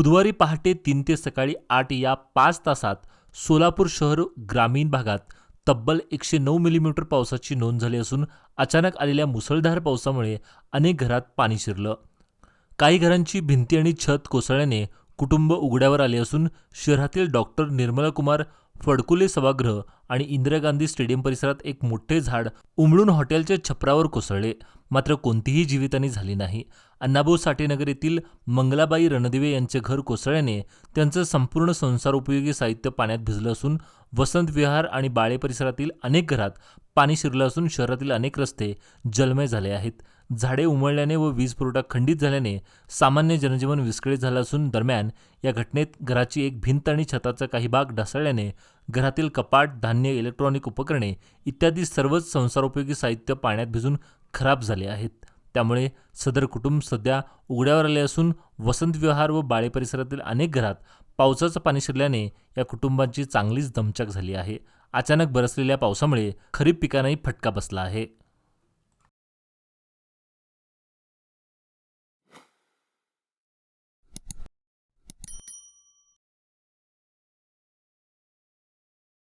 बुधवारी पहाटे तीन ते सकाळी आठ या पाच तासात सोलापूर शहर ग्रामीण भागात तब्बल एकशे नऊ मिलीमीटर पावसाची नोंद झाली असून अचानक आलेल्या मुसळधार पावसामुळे अनेक घरात पाणी शिरलं. काही घरांची भिंती आणि छत कोसळल्याने कुटुंब उघड्यावर आले असून शहरातील डॉक्टर निर्मलाकुमार फडकुले सभागृह आणि इंदिरा गांधी स्टेडियम परिसरात एक मोठे झाड उमळून हॉटेलच्या छपरावर कोसळले. मात्र कोणतीही जीवितहानी झाली नाही. अण्णाभाऊ साठेनगर येथील मंगलाबाई रणदिवे यांचे घर कोसळल्याने त्यांचं संपूर्ण संसारोपयोगी साहित्य पाण्यात भिजलं असून वसंत विहार आणि बाळे परिसरातील अनेक घरात पाणी शिरलं असून शहरातील अनेक रस्ते जलमय झाले आहेत. झाडे उमळल्याने व वीज पुरवठा खंडित झाल्याने सामान्य जनजीवन विस्कळीत झालं असून दरम्यान या घटनेत घराची एक भिंत आणि छताचा काही भाग ढासळल्याने घरातील कपाट धान्य इलेक्ट्रॉनिक उपकरणे इत्यादी सर्वच संसारोपयोगी साहित्य पाण्यात भिजून खराब झाले आहेत. त्यामुळे सदर कुटुंब सध्या उघड्यावर आले असून वसंत विहार व बाळे परिसरातील अनेक घरात पावसाचं पाणी शिरल्याने या कुटुंबांची चांगलीच दमछाक झाली आहे. अचानक बरसलेल्या पावसामुळे खरीप पिकांनाही फटका बसला आहे.